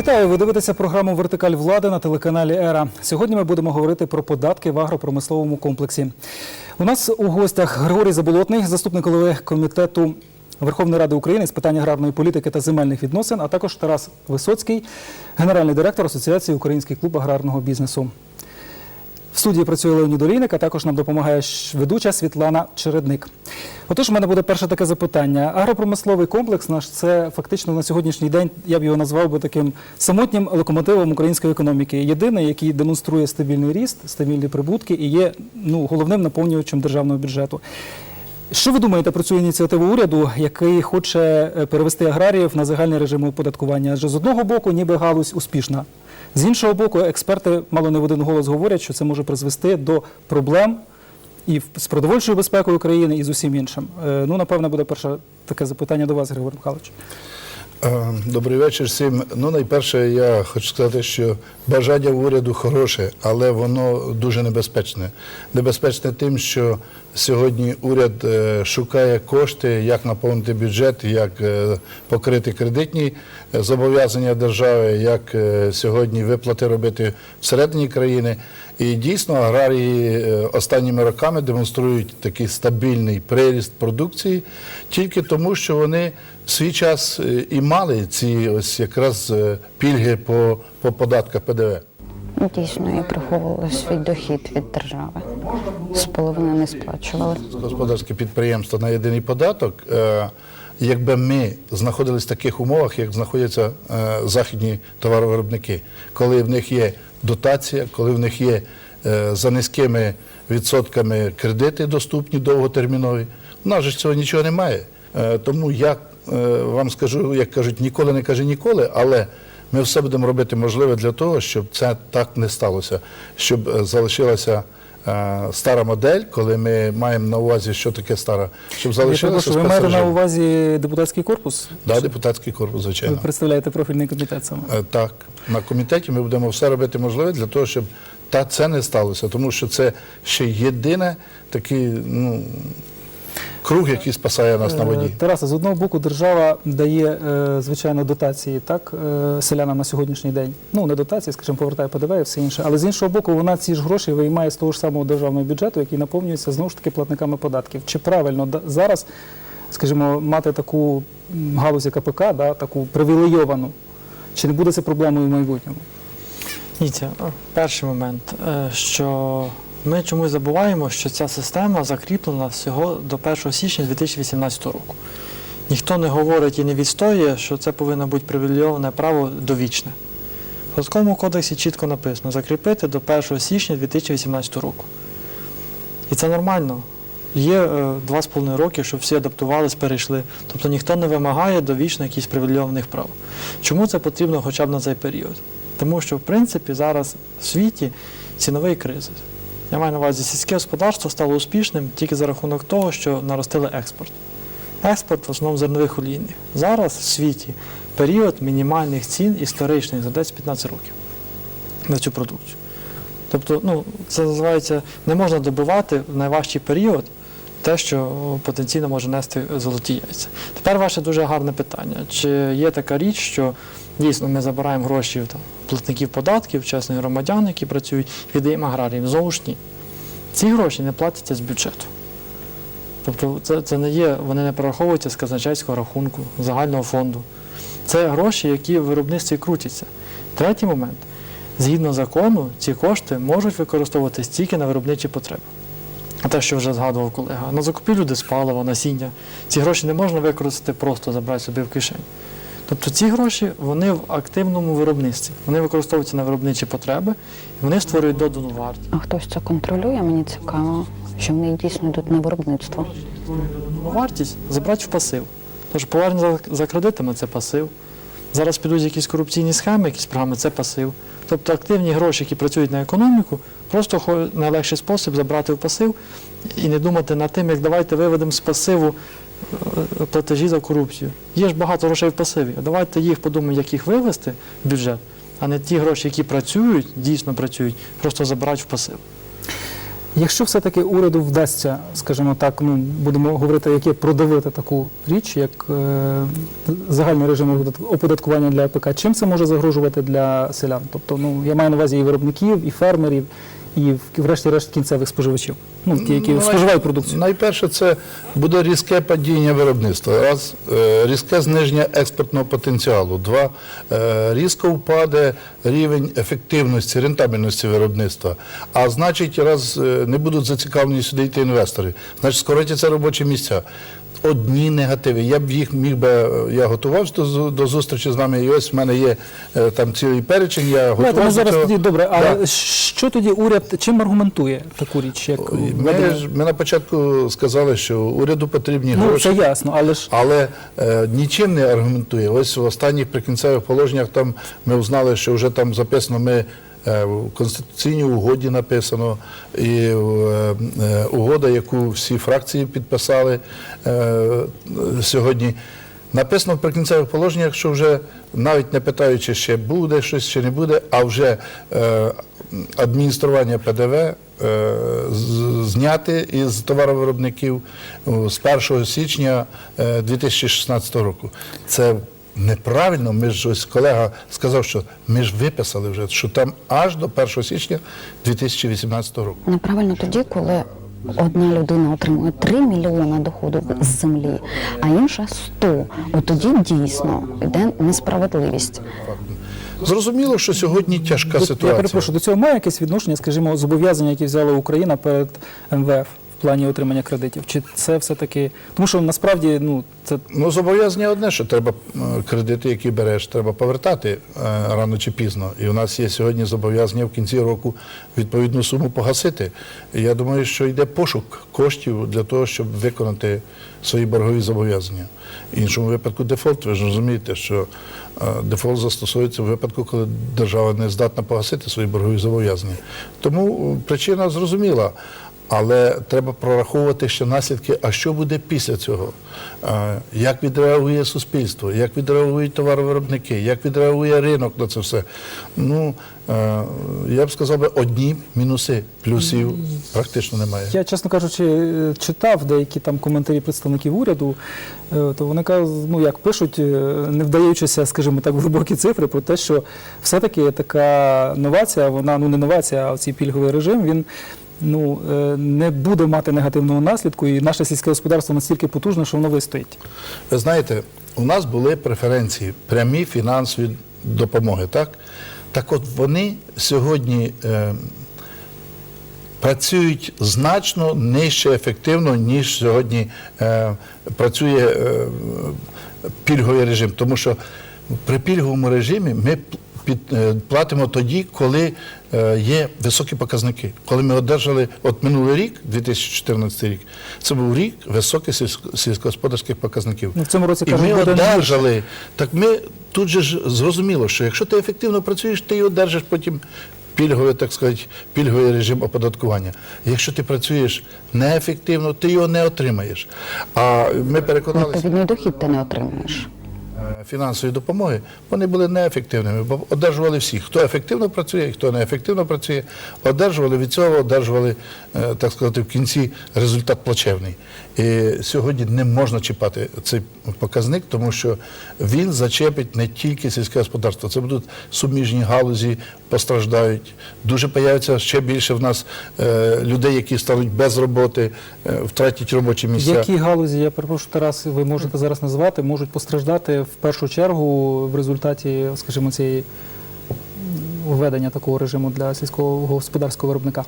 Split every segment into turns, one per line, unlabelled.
Вітаю! Ви дивитеся програму Вертикаль влади на телеканалі Ера. Сьогодні ми будемо говорити про податки в агропромисловому комплексі. У нас у гостях Григорій Заболотний, заступник голови комітету Верховної Ради України з питань аграрної політики та земельних відносин, а також Тарас Висоцький, генеральний директор Асоціації Український клуб аграрного бізнесу. В студії працює Леонід Олійник, а також нам допомагає ведуча Світлана Чередник. Отож, у мене буде перше таке запитання. Агропромисловий комплекс наш це фактично на сьогоднішній день, я б його назвав би таким самотнім локомотивом української економіки. Єдиний, який демонструє стабільний ріст, стабільні прибутки і є ну, головним наповнювачем державного бюджету. Що ви думаєте про цю ініціативу уряду, який хоче е, перевести аграріїв на загальний режим оподаткування? Адже з одного боку, ніби галузь успішна. З іншого боку, експерти мало не в один голос говорять, що це може призвести до проблем і з продовольчою безпекою України, і з усім іншим. Е, Ну, напевно, буде перше таке запитання до вас, Григорій Михайлович.
Е, Добрий вечір всім. Ну, найперше, я хочу сказати, що бажання уряду хороше, але воно дуже небезпечне. Небезпечне тим, що сьогодні уряд е, шукає кошти, як наповнити бюджет, як е, покрити кредитні зобов'язання держави, як сьогодні виплати робити всередині країни. І дійсно аграрії останніми роками демонструють такий стабільний приріст продукції тільки тому, що вони в свій час е, і мали ці ось якраз е, пільги по, по податках ПДВ.
Дійсно, і приховували свій дохід від держави. З половини не сплачували.
Господарське підприємство на єдиний податок. е, Якби ми знаходились в таких умовах, як знаходяться західні товаровиробники, коли в них є дотація, коли в них є за низькими відсотками кредити доступні довготермінові, у нас же ж цього нічого немає. Тому я е, вам скажу, як кажуть, ніколи не каже ніколи, але ми все будемо робити можливе для того, щоб це так не сталося, щоб е, залишилася е, стара модель, коли ми маємо на увазі, що таке стара, щоб залишилося
ви маєте на увазі депутатський корпус?
Да, депутатський корпус, звичайно.
Ви представляєте профільний комітет саме.
Е, Так, на комітеті ми будемо все робити можливе для того, щоб та це не сталося, тому що це ще єдине такий ну, круг, який спасає нас на воді.
Е, Тарасе, з одного боку, держава дає, е, звичайно, дотації так, е, селянам на сьогоднішній день. Ну, не дотації, скажімо, повертає ПДВ і все інше. Але з іншого боку, вона ці ж гроші виймає з того ж самого державного бюджету, який наповнюється знову ж таки платниками податків. Чи правильно зараз, скажімо, мати таку галузь як АПК, да, таку привілейовану? Чи не буде це проблемою в майбутньому?
Дивіться, перший момент, що ми чомусь забуваємо, що ця система закріплена всього до 1 січня 2018 року. Ніхто не говорить і не відстоює, що це повинно бути привілейоване право довічне. В Податковому кодексі чітко написано закріпити до 1 січня 2018 року. І це нормально. Є е, два з половиною роки, щоб всі адаптувались, перейшли. Тобто ніхто не вимагає довічно якихось привілейованих прав. Чому це потрібно хоча б на цей період? Тому що, в принципі, зараз в світі ціновий кризис. Я маю на увазі, сільське господарство стало успішним тільки за рахунок того, що наростили експорт. Експорт в основному зернових олійних. Зараз в світі період мінімальних цін історичних за 10-15 років на цю продукцію. Тобто, ну, це називається, не можна добувати в найважчий період те, що потенційно може нести золоті яйця. Тепер ваше дуже гарне питання. Чи є така річ, що дійсно ми забираємо гроші там, платників податків, чесних громадян, які працюють, віддаємо аграріям? Знову ж ні. Ці гроші не платяться з бюджету. Тобто це, це не є, вони не перераховуються з казначейського рахунку, загального фонду. Це гроші, які в виробництві крутяться. Третій момент. Згідно закону, ці кошти можуть використовуватись тільки на виробничі потреби. Те, що вже згадував колега, на закупівлю диспалива, насіння. Ці гроші не можна використати просто забрати собі в кишень. Тобто ці гроші вони в активному виробництві. Вони використовуються на виробничі потреби, і вони створюють додану вартість.
А хтось це контролює, мені цікаво, що вони дійсно йдуть на виробництво.
Вартість забрати в пасив. Тож повернення за кредитами це пасив. Зараз підуть якісь корупційні схеми, якісь програми, це пасив. Тобто активні гроші, які працюють на економіку, просто найлегший спосіб забрати в пасив і не думати над тим, як давайте виведемо з пасиву е, платежі за корупцію. Є ж багато грошей в пасиві. Давайте їх подумаємо, як їх вивести в бюджет, а не ті гроші, які працюють, дійсно працюють, просто забрати в пасив.
Якщо все-таки уряду вдасться, скажімо так, ну будемо говорити, яке продавити таку річ, як е, загальний режим оподат- оподаткування для АПК, чим це може загрожувати для селян? Тобто, ну я маю на увазі і виробників, і фермерів, і врешті-решт кінцевих споживачів, ну ті, які
Ну,
споживають продукцію.
Найперше, це буде різке падіння виробництва. Раз, е, різке зниження експортного потенціалу. Два, е, різко впаде рівень ефективності, рентабельності виробництва. А значить, раз е, не будуть зацікавлені сюди йти інвестори, значить скоротяться робочі місця. Одні негативи. Я б їх міг би, е, я готувався до, до зустрічі з вами, і ось в мене є е, там цілий перечень. Я
Давайте ми зараз тоді добре. А
Да.
що тоді уряд чим аргументує таку річ? Як
Ми, ми на початку сказали, що уряду потрібні
ну
гроші.
це ясно, але ж
Але е, нічим не аргументує. Ось в останніх прикінцевих положеннях там ми узнали, що вже там записано, ми в Конституційній угоді написано, і е, е, угода, яку всі фракції підписали е, сьогодні. Написано в прикінцевих положеннях, що вже навіть не питаючи, ще буде щось, чи не буде, а вже е, адміністрування ПДВ е, зняти із товаровиробників з 1 січня е, 2016 року. Це неправильно. Ми ж ось колега сказав, що ми ж виписали вже, що там аж до 1 січня 2018 року.
Неправильно тоді, коли одна людина отримує 3 мільйони доходу з землі, а інша 100. От тоді дійсно йде несправедливість.
Зрозуміло, що сьогодні тяжка
От Я перепрошую, до цього має якесь відношення, скажімо, зобов'язання, які взяла Україна перед МВФ плані отримання кредитів? Чи це все-таки. Тому що насправді ну, це
Ну, зобов'язання одне, що треба е, кредити, які береш, треба повертати е, рано чи пізно. І у нас є сьогодні зобов'язання в кінці року відповідну суму погасити. Я думаю, що йде пошук коштів для того, щоб виконати свої боргові зобов'язання. В іншому випадку дефолт, ви ж розумієте, що е, дефолт застосується в випадку, коли держава не здатна погасити свої боргові зобов'язання. Тому причина зрозуміла. Але треба прораховувати ще наслідки, а що буде після цього? Як відреагує суспільство, як відреагують товаровиробники, як відреагує ринок на це все? Ну, е, я б сказав би, одні мінуси, плюсів практично немає.
Я, чесно кажучи, е, читав деякі там коментарі представників уряду, е, то вони кажуть, ну як пишуть, не вдаючися, скажімо так, в глибокі цифри про те, що все-таки така новація, вона ну не новація, а цей пільговий режим, він. Ну е, не буде мати негативного наслідку, і наше сільське господарство настільки потужне, що воно вистоїть.
Ви знаєте, у нас були преференції, прямі фінансові допомоги, так? Так от вони сьогодні е, працюють значно нижче ефективно, ніж сьогодні е, працює е, пільговий режим. Тому що при пільговому режимі ми під, е, платимо тоді, коли е, є високі показники. Коли ми одержали, от минулий рік, 2014 рік, це був рік високих сільсько- сільськогосподарських показників.
Ну, в цьому році,
І ми одержали. Так ми тут же ж зрозуміло, що якщо ти ефективно працюєш, ти і одержиш потім пільговий, так сказати, пільговий режим оподаткування. Якщо ти працюєш неефективно, ти його не отримаєш. А ми переконалися
Відповідний дохід ти не отримуєш.
Фінансової допомоги, вони були неефективними, бо одержували всі. Хто ефективно працює, хто неефективно працює, одержували від цього, одержували, е, так сказати, в кінці результат плачевний. І сьогодні не можна чіпати цей показник, тому що він зачепить не тільки сільське господарство, це будуть суміжні галузі, постраждають. Дуже появиться ще більше в нас е, людей, які стануть без роботи, е, втратять робочі місця.
Які галузі, я перепрошую, Тарас, ви можете зараз назвати, можуть постраждати в першу чергу в результаті, скажімо, цієї введення такого режиму для сільського господарського виробника?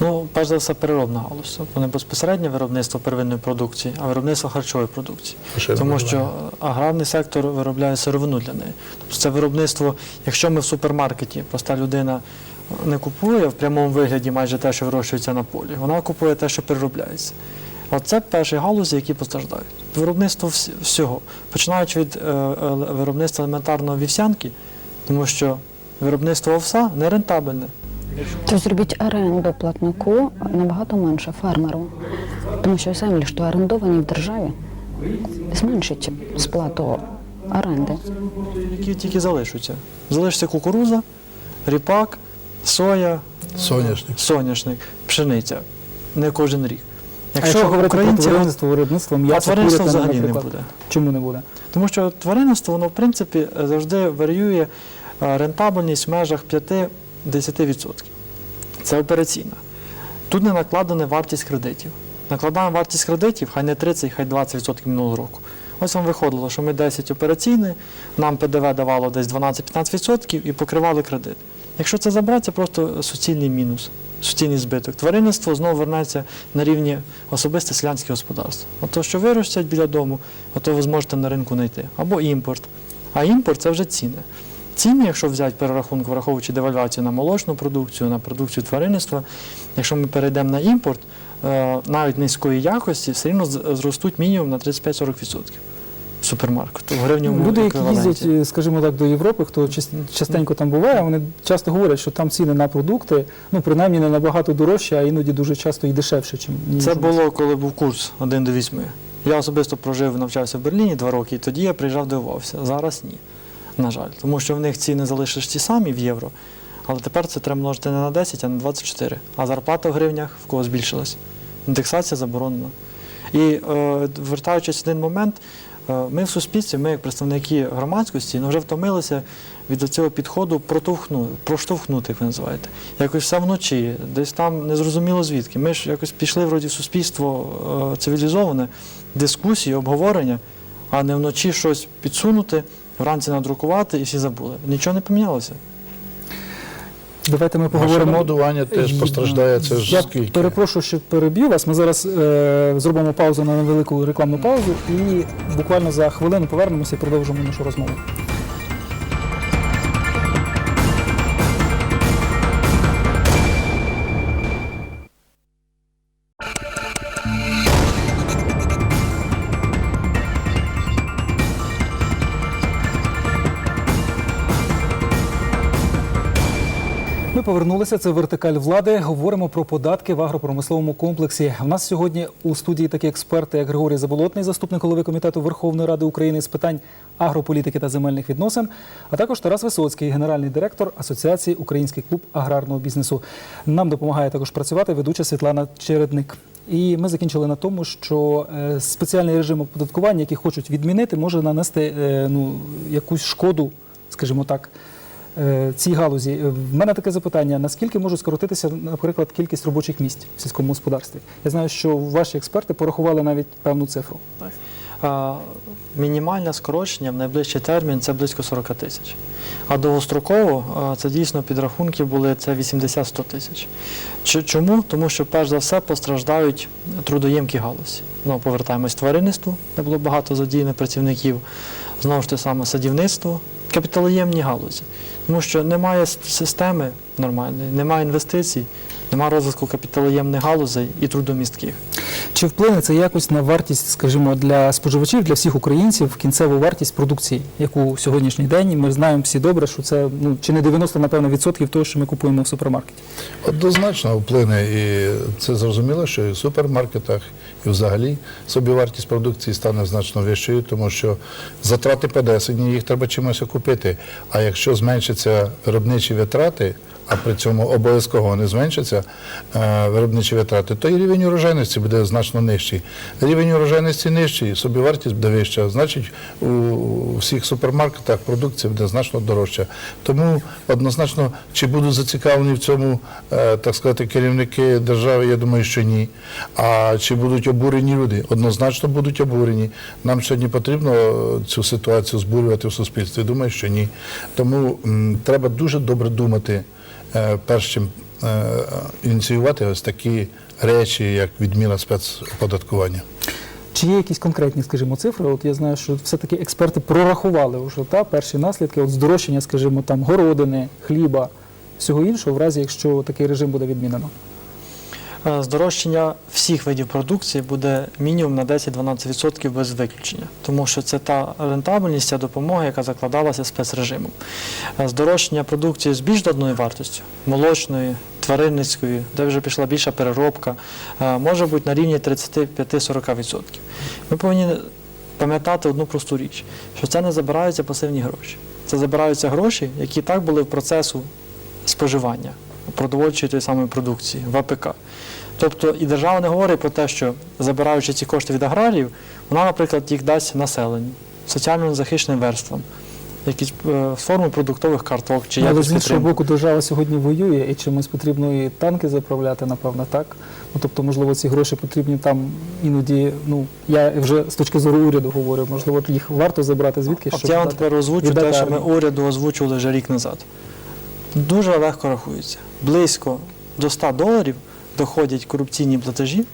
Ну, перш за все, переробна галузь. Тобто не безпосереднє виробництво первинної продукції, а виробництво харчової продукції.
Ще
Тому що аграрний сектор виробляє сировину для неї. Тобто це виробництво, якщо ми в супермаркеті, проста людина не купує в прямому вигляді майже те, що вирощується на полі, вона купує те, що переробляється. Оце перші галузі, які постраждають. Виробництво всього, починаючи від е, е, виробництва елементарної вівсянки, тому що виробництво овса нерентабельне.
То зробіть оренду платнику набагато менше фермеру, тому що землі, що орендовані в державі, зменшить сплату оренди.
які тільки залишаться. Залишиться кукуруза, ріпак, соя,
Соняшник.
соняшник, пшениця. Не кожен рік.
А якщо говорити про
українці-
тваринництво, виробництво, м'ясо,
тваринництво взагалі не буде.
Чому не буде?
Тому що тваринництво, воно в принципі завжди варіює е, рентабельність в межах 5-10%. Це операційна. Тут не накладена вартість кредитів. Накладаємо вартість кредитів, хай не 30, хай 20% минулого року. Ось вам виходило, що ми 10 операційний, нам ПДВ давало десь 12-15% і покривали кредит. Якщо це забрати, це просто суцільний мінус, суцільний збиток. Тваринництво знову вернеться на рівні особисте селянське господарство. Ото, що виростять біля дому, ото ви зможете на ринку знайти. Або імпорт. А імпорт це вже ціни. Ціни, якщо взяти перерахунок, враховуючи девальвацію на молочну продукцію, на продукцію тваринництва, якщо ми перейдемо на імпорт, е, навіть низької якості, все рівно зростуть мінімум на 35-40% супермаркету в гривневому
Люди, які їздять, е, скажімо так, до Європи, хто частенько там буває, вони часто говорять, що там ціни на продукти, ну принаймні не набагато дорожче, а іноді дуже часто і дешевше, ніж
Це було, коли був курс 1 до 8. Я особисто прожив, навчався в Берліні два роки, і тоді я приїжджав дивувався. Зараз ні. На жаль. Тому що в них ціни залишились ті самі в євро, але тепер це треба множити не на 10, а на 24. А зарплата в гривнях в кого збільшилась. Індексація заборонена. І е, вертаючись в один момент, е, ми в суспільстві, ми як представники громадськості, ну, вже втомилися від цього підходу протовхну, проштовхнути, як ви називаєте. Якось все вночі, десь там незрозуміло звідки. Ми ж якось пішли вроді в суспільство е, цивілізоване, дискусії, обговорення, а не вночі щось підсунути, вранці надрукувати і всі забули. Нічого не помінялося.
Давайте ми поговоримо.
Машинобудування теж постраждає. Це ж
Я
скільки?
перепрошую, що переб'ю вас. Ми зараз е, зробимо паузу на невелику рекламну паузу і буквально за хвилину повернемося і продовжимо нашу розмову. Повернулися. Це вертикаль влади. Говоримо про податки в агропромисловому комплексі. У нас сьогодні у студії такі експерти, як Григорій Заболотний, заступник голови комітету Верховної Ради України з питань агрополітики та земельних відносин, а також Тарас Висоцький, генеральний директор Асоціації Український клуб аграрного бізнесу. Нам допомагає також працювати ведуча Світлана Чередник. І ми закінчили на тому, що е, спеціальний режим оподаткування, який хочуть відмінити, може нанести е, ну, якусь шкоду, скажімо так, цій галузі. Е, В мене таке запитання: наскільки може скоротитися, наприклад, кількість робочих місць в сільському господарстві? Я знаю, що ваші експерти порахували навіть певну цифру.
Мінімальне скорочення в найближчий термін це близько 40 тисяч. А довгостроково це дійсно підрахунки були це 80-100 тисяч. Чому? Тому що перш за все постраждають трудоємкі галузі. Ну, повертаємось тваринництву, де було багато задіяних працівників, знову ж те саме садівництво, капіталоємні галузі. Тому що немає системи нормальної, немає інвестицій, немає розвитку капіталоємних галузей і трудомістких.
Чи вплине це якось на вартість, скажімо, для споживачів, для всіх українців, кінцеву вартість продукції, яку в сьогоднішній день ми знаємо всі добре, що це ну чи не 90, напевно, відсотків того, що ми купуємо в супермаркеті?
Однозначно вплине, і це зрозуміло, що і в супермаркетах, і взагалі собівартість продукції стане значно вищою, тому що затрати подесені, їх треба чимось окупити. А якщо зменшаться виробничі витрати, а при цьому обов'язково не зменшаться е, виробничі витрати, то і рівень урожайності буде значно нижчий. Рівень урожайності нижчий, собівартість буде вища. Значить, у всіх супермаркетах продукція буде значно дорожча. Тому однозначно, чи будуть зацікавлені в цьому, е, так сказати, керівники держави, я думаю, що ні. А чи будуть обурені люди? Однозначно будуть обурені. Нам сьогодні потрібно е, цю ситуацію збурювати в суспільстві. Думаю, що ні. Тому треба дуже добре думати, е, перш чим е, ініціювати ось такі речі, як відміна спецоподаткування.
Чи є якісь конкретні, скажімо, цифри? От я знаю, що все-таки експерти прорахували вже та перші наслідки от здорожчання, скажімо, там городини, хліба, всього іншого, в разі якщо такий режим буде відмінено.
Е, Здорожчання всіх видів продукції буде мінімум на 10-12% без виключення, тому що це та рентабельність, ця допомога, яка закладалася спецрежимом. Е, Здорожчання продукції з більш доданою вартістю, молочної, тваринницької, де вже пішла більша переробка, е, може бути на рівні 35-40%. Ми повинні пам'ятати одну просту річ, що це не забираються пасивні гроші. Це забираються гроші, які так були в процесу споживання. Продовольчої тої самої продукції, в АПК. Тобто і держава не говорить про те, що забираючи ці кошти від аграріїв, вона, наприклад, їх дасть населенню, соціально захищеним верствам, якісь е, форми продуктових карток чи
Але з іншого боку, держава сьогодні воює і чимось потрібно і танки заправляти, напевно, так? Ну, тобто, можливо, ці гроші потрібні там іноді, ну, я вже з точки зору уряду говорю, можливо, їх варто забрати звідки,
От
щоб
я вам тепер озвучу те, що ми уряду озвучували вже рік назад. Дуже легко рахується. Близько до 100 доларів доходять корупційні платежі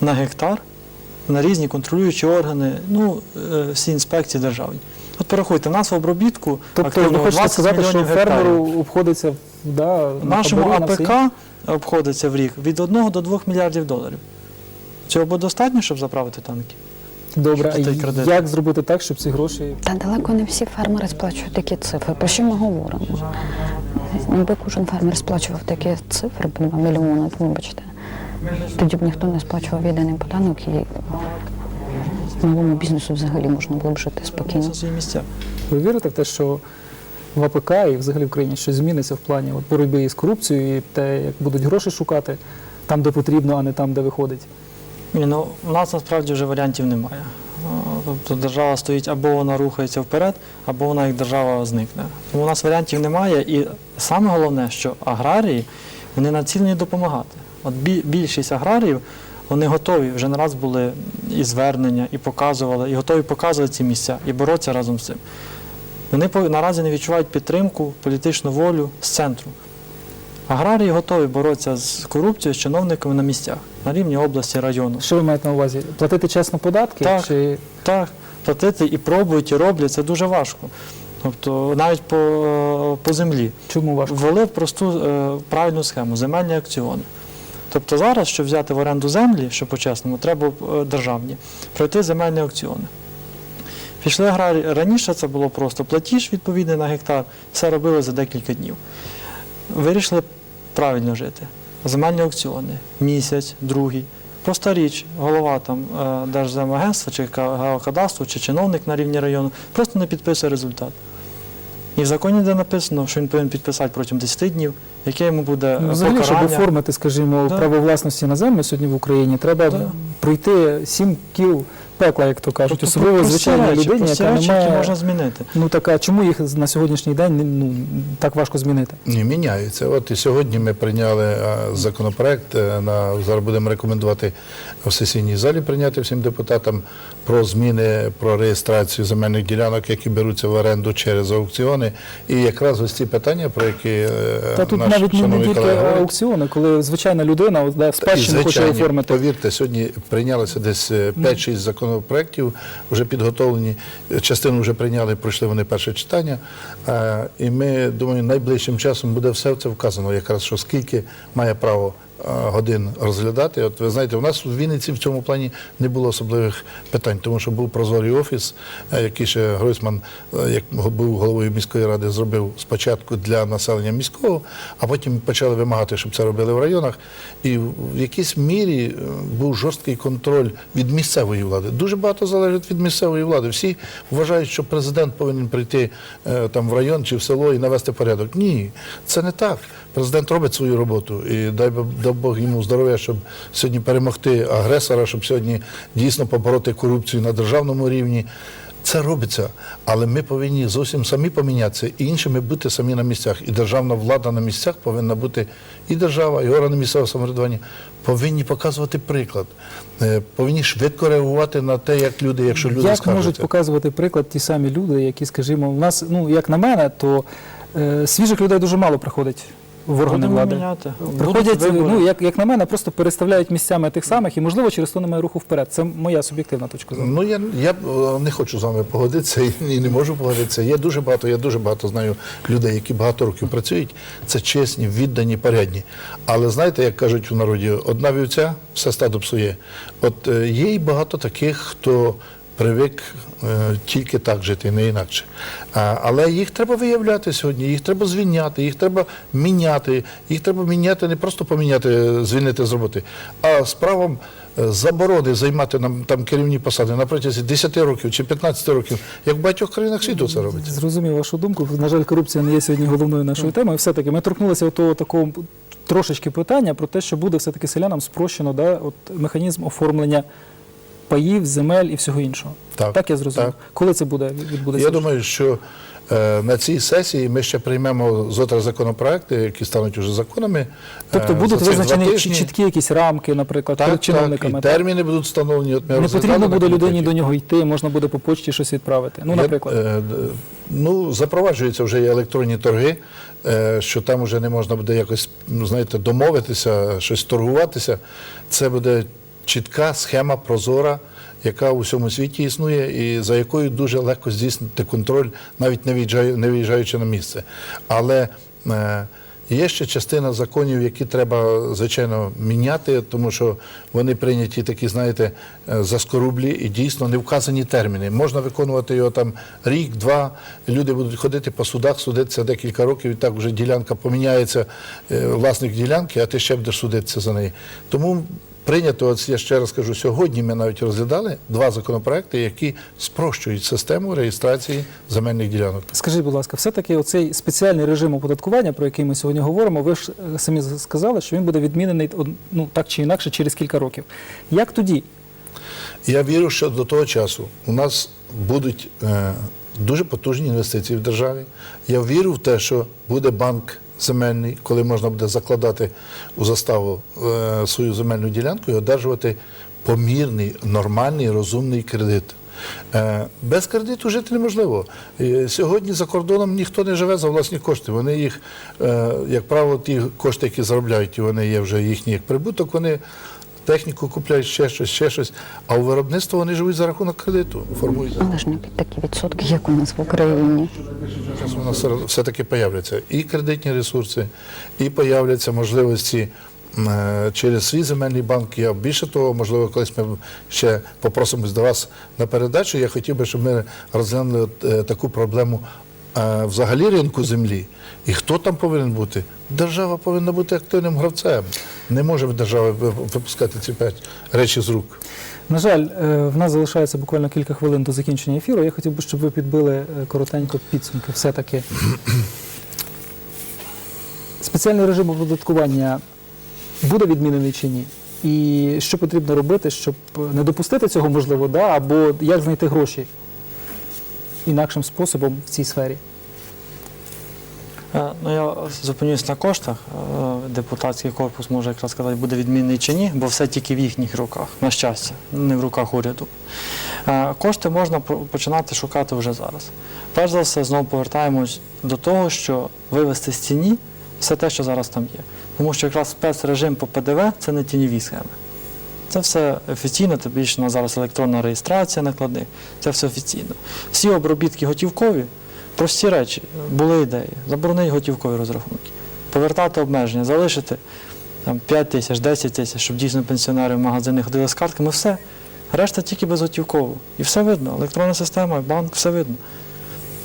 на гектар на різні контролюючі органи, ну, е, всі інспекції державні. От порахуйте, нас в обробітку
Тобто, ви хочете
20
сказати, що
мільйонів гектарів.
фермеру обходиться да, на
нашому
хабарі, на
АПК обходиться в рік від 1 до 2 мільярдів доларів. Цього буде достатньо, щоб заправити танки?
Добре, а
Що той кредит?
як зробити так, щоб ці гроші
Та далеко не всі фермери сплачують такі цифри. Про що ми говоримо? Якби кожен фермер сплачував такі цифри по 2 мільйони, вибачте, тоді б ніхто не сплачував єдиний податок і малому бізнесу взагалі можна було б жити спокійно.
Місця.
Ви вірите в те, що в АПК і взагалі в країні щось зміниться в плані от, боротьби із корупцією і те, як будуть гроші шукати там, де потрібно, а не там, де виходить?
Ні, ну, у нас насправді вже варіантів немає. Тобто держава стоїть або вона рухається вперед, або вона як держава зникне. Тому у нас варіантів немає. І саме головне, що аграрії вони націлені допомагати. От більшість аграріїв вони готові вже не раз були і звернення, і показували, і готові показувати ці місця, і боротися разом з цим. Вони наразі не відчувають підтримку, політичну волю з центру. Аграрії готові боротися з корупцією з чиновниками на місцях на рівні області, району.
Що ви маєте на увазі? Платити чесно податки?
Так.
Чи
Так, платити і пробують, і роблять, це дуже важко. Тобто навіть по, по землі.
чому важко?
Ввели просту е, правильну схему земельні аукціони. Тобто зараз, щоб взяти в оренду землі, що по-чесному, треба е, державні, пройти земельні аукціони. Пішли аграрії. Раніше це було просто платіж відповідний на гектар, все робили за декілька днів. Вирішили правильно жити. Земельні аукціони, місяць, другий. Проста річ, голова там е, Держземагентства чи ка- геокадастру, чи чиновник на рівні району просто не підписує результат. І в законі де написано, що він повинен підписати протягом 10 днів, яке йому буде
Ну,
е,
взагалі, щоб оформити, скажімо,
Да.
право власності на землю сьогодні в Україні, треба
Да.
пройти сім кіл пекла, як то кажуть,
Тобто
особливо
прості
звичайній
речі,
людині,
прості
яка
речі,
не
які
має...
можна змінити.
Ну так, а чому їх на сьогоднішній день ну, так важко змінити?
Ні, міняється. От і сьогодні ми прийняли е, законопроект. е, На зараз будемо рекомендувати в сесійній залі прийняти всім депутатам про зміни про реєстрацію земельних ділянок, які беруться в оренду через аукціони. І якраз ось ці питання, про які е,
Та тут
наш
навіть не, не
шановний
тільки
колега говорить,
аукціони, коли звичайна людина от, да,
і,
спадщину хоче оформити.
Повірте, сьогодні прийнялося десь е, 5-6 законопроєктів, вже підготовлені. Частину вже прийняли, пройшли вони перше читання. Е, І ми думаю, найближчим часом буде все це вказано, якраз що скільки має право годин розглядати. От ви знаєте, у нас в Вінниці в цьому плані не було особливих питань, тому що був прозорий офіс, е, який ще Гройсман, е, як був головою міської ради, зробив спочатку для населення міського, а потім почали вимагати, щоб це робили в районах. І в якійсь мірі е, був жорсткий контроль від місцевої влади. Дуже багато залежить від місцевої влади. Всі вважають, що президент повинен прийти е, там в район чи в село і навести порядок. Ні, це не так. Президент робить свою роботу і дай Бог йому здоров'я, щоб сьогодні перемогти агресора, щоб сьогодні дійсно побороти корупцію на державному рівні. Це робиться, але ми повинні зовсім самі помінятися і іншими бути самі на місцях. І державна влада на місцях повинна бути і держава, і органи місцевого самоврядування повинні показувати приклад, Е, повинні швидко реагувати на те, як люди, якщо люди
Як можуть показувати приклад ті самі люди, які, скажімо, у нас, ну як на мене, то е, свіжих людей дуже мало приходить в органи
Будемо
влади.
міняти. Будуть
Приходять,
вибори.
ну як, як на мене, просто переставляють місцями тих самих, і можливо через то немає руху вперед. Це моя суб'єктивна точка зору.
Ну я, я е, не хочу з вами погодитися і не можу погодитися. Є дуже багато, я дуже багато знаю людей, які багато років працюють. Це чесні, віддані, порядні. Але знаєте, як кажуть у народі, одна вівця все стадо псує. От е, є і багато таких, хто привик тільки так жити, не інакше. Але їх треба виявляти сьогодні, їх треба звільняти, їх треба міняти. Їх треба міняти, не просто поміняти, звільнити з роботи, а з правом е, заборони займати нам там керівні посади на протязі 10 років чи 15 років, як в багатьох країнах світу це робить.
Зрозумів вашу думку. На жаль, корупція не є сьогодні головною нашою темою. Все-таки ми торкнулися того такого трошечки питання про те, що буде все-таки селянам спрощено да, от, механізм оформлення паїв, земель і всього іншого.
Так,
я зрозумів.
так.
Коли це буде відбудеться?
Я думаю, що е, на цій сесії ми ще приймемо зотра законопроекти, які стануть уже законами.
Тобто
Е,
будуть
за
визначені чіткі якісь рамки, наприклад,
так,
перед
так,
чиновниками.
і
так?
терміни будуть встановлені. От ми
Не потрібно буде людині до нього йти, можна буде по почті щось відправити. Ну,
Я,
наприклад.
е, ну, запроваджуються вже і електронні торги, е, що там вже не можна буде якось, ну, знаєте, домовитися, щось торгуватися. Це буде чітка схема прозора, яка у всьому світі існує, і за якою дуже легко здійснити контроль, навіть не виїжджаю- не виїжджаючи на місце. Але е, Є ще частина законів, які треба, звичайно, міняти, тому що вони прийняті такі, знаєте, е, заскорублі і дійсно не вказані терміни. Можна виконувати його там рік, два. Люди будуть ходити по судах, судитися декілька років, і так вже ділянка поміняється, е, власник ділянки, а ти ще будеш судитися за неї. Тому прийнято, от я ще раз кажу, сьогодні ми навіть розглядали два законопроекти, які спрощують систему реєстрації земельних ділянок.
Скажіть, будь ласка, все-таки оцей спеціальний режим оподаткування, про який ми сьогодні говоримо, ви ж е, самі сказали, що він буде відмінений ну, так чи інакше через кілька років. Як тоді?
Я вірю, що до того часу у нас будуть е, дуже потужні інвестиції в державі. Я вірю в те, що буде банк земельний, коли можна буде закладати у заставу е, свою земельну ділянку і одержувати помірний, нормальний, розумний кредит. Е, Без кредиту жити неможливо. Сьогодні за кордоном ніхто не живе за власні кошти. Вони їх, е, як правило, ті кошти, які заробляють, і вони є вже їхній прибуток, вони техніку купляють ще щось, ще щось. А у виробництво вони живуть за рахунок кредиту, формують.
Але ж не під такі відсотки, як у нас в Україні.
Зараз у нас все- все-таки появляться і кредитні ресурси, і появляться можливості е, через свій земельний банк. Я більше того, можливо, колись ми ще попросимось до вас на передачу. Я хотів би, щоб ми розглянули е, таку проблему е, взагалі ринку землі. І хто там повинен бути? Держава повинна бути активним гравцем. Не може держава випускати ці п'ять речі з рук.
На жаль, е, в нас залишається буквально кілька хвилин до закінчення ефіру. Я хотів би, щоб ви підбили е, коротенько підсумки. Все-таки спеціальний режим оподаткування буде відмінений чи ні? І що потрібно робити, щоб не допустити цього, можливо, да? або як знайти гроші інакшим способом в цій сфері?
Е, Ну, я зупинюсь на коштах. Е, Депутатський корпус може якраз сказати, буде відмінний чи ні, бо все тільки в їхніх руках, на щастя, не в руках уряду. Е, Кошти можна починати шукати вже зараз. Перш за все, знову повертаємось до того, що вивести з ціні все те, що зараз там є. Тому що якраз спецрежим по ПДВ це не тіньові схеми. Це все офіційно, тим більше на зараз електронна реєстрація накладних, це все офіційно. Всі обробітки готівкові, прості речі, були ідеї, заборонити готівкові розрахунки, повертати обмеження, залишити там, 5 тисяч, 10 тисяч, щоб дійсно пенсіонери в магазини ходили з картками, все. Решта тільки безготівково. І все видно. Електронна система, банк, все видно.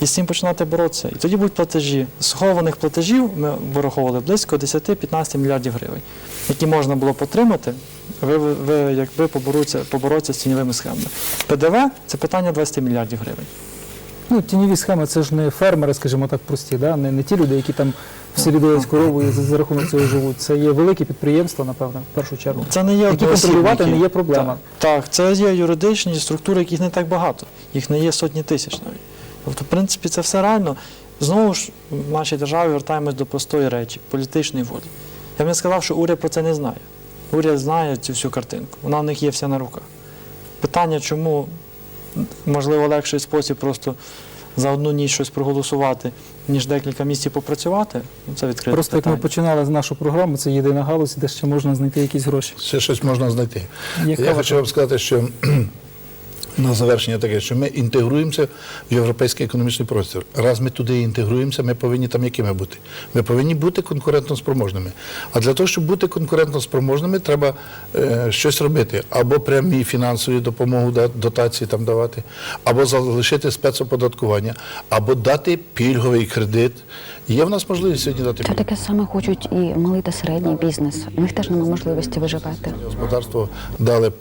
І з цим починати боротися. І тоді будуть платежі. Схованих платежів ми вираховували близько 10-15 мільярдів гривень, які можна було б отримати, ви, ви, якби побороться, побороться з тіньовими схемами. ПДВ це питання 20 мільярдів гривень.
Ну, тіньові схеми це ж не фермери, скажімо так, прості, да? не, не ті люди, які там в селі доять корову і за, за рахунок цього живуть. Це є великі підприємства, напевно, в першу чергу.
Це не є
Які контролювати не є проблема.
Так, так, це є юридичні структури, яких не так багато. Їх не є сотні тисяч навіть. Тобто, в принципі, це все реально. Знову ж в нашій державі вертаємось до простої речі політичної волі. Я б не сказав, що уряд про це не знає. Уряд знає цю всю картинку. Вона в них є вся на руках. Питання, чому можливо легший спосіб просто за одну ніч щось проголосувати, ніж декілька місяців попрацювати, ну, це відкрите
Просто як
питання.
ми починали з нашу програму, це єдина галузь, де ще можна знайти якісь гроші.
Ще щось можна знайти.
Яка
Я
ваша-
хочу вам сказати, що на завершення таке, що ми інтегруємося в європейський економічний простір. Раз ми туди інтегруємося, ми повинні там якими бути. Ми повинні бути конкурентноспроможними. А для того, щоб бути конкурентноспроможними, треба е, щось робити. Або прямі фінансові допомогу дотації там давати, або залишити спецоподаткування, або дати пільговий кредит. Є в нас можливість сьогодні дати
Це таке саме хочуть і малий та середній бізнес. У них теж немає можливості виживати.
Господарство дали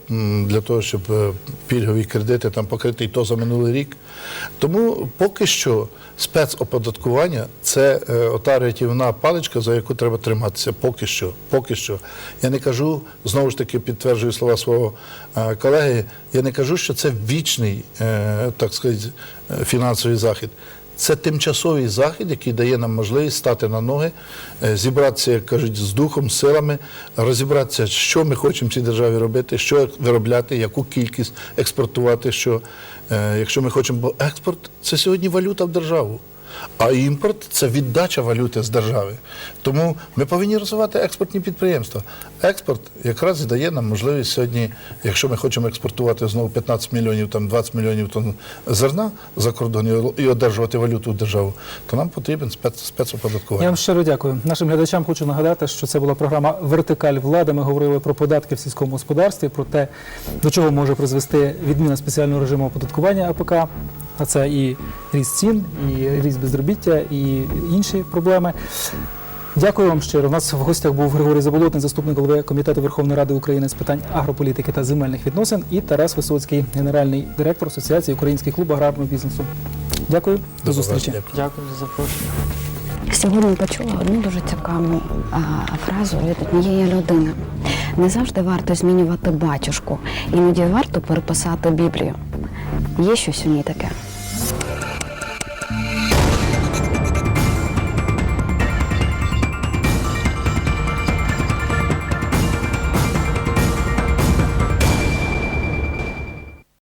для того, щоб е, пільгові кредити там покрити і то за минулий рік. Тому поки що спецоподаткування це е, ота рятівна паличка, за яку треба триматися. Поки що. Поки що. Я не кажу, знову ж таки підтверджую слова свого е, колеги, я не кажу, що це вічний, так сказати, фінансовий захід. Це тимчасовий захід, який дає нам можливість стати на ноги, е, зібратися, як кажуть, з духом, з силами, розібратися, що ми хочемо в цій державі робити, що виробляти, яку кількість експортувати. Що, е, якщо ми хочемо, бо експорт це сьогодні валюта в державу. А імпорт це віддача валюти з держави. Тому ми повинні розвивати експортні підприємства. Експорт якраз і дає нам можливість сьогодні, якщо ми хочемо експортувати знову 15 мільйонів, там 20 мільйонів тонн зерна за кордон і- одержувати валюту в державу, то нам потрібен спец,
Я
спецоподаткування.
вам щиро дякую. Нашим глядачам хочу нагадати, що це була програма Вертикаль влади. Ми говорили про податки в сільському господарстві, про те, до чого може призвести відміна спеціального режиму оподаткування АПК. А це і ріст цін, і ріст безробіття, і інші проблеми. Дякую вам щиро. У нас в гостях був Григорій Заболотний, заступник голови комітету Верховної Ради України з питань агрополітики та земельних відносин, і Тарас Висоцький, генеральний директор Асоціації Український клуб аграрного бізнесу. Дякую, до зустрічі.
Дякую за запрошення.
Сьогодні почула одну дуже цікаву а, фразу від однієї людини. Не завжди варто змінювати батюшку, іноді варто переписати Біблію. Є щось у ній таке.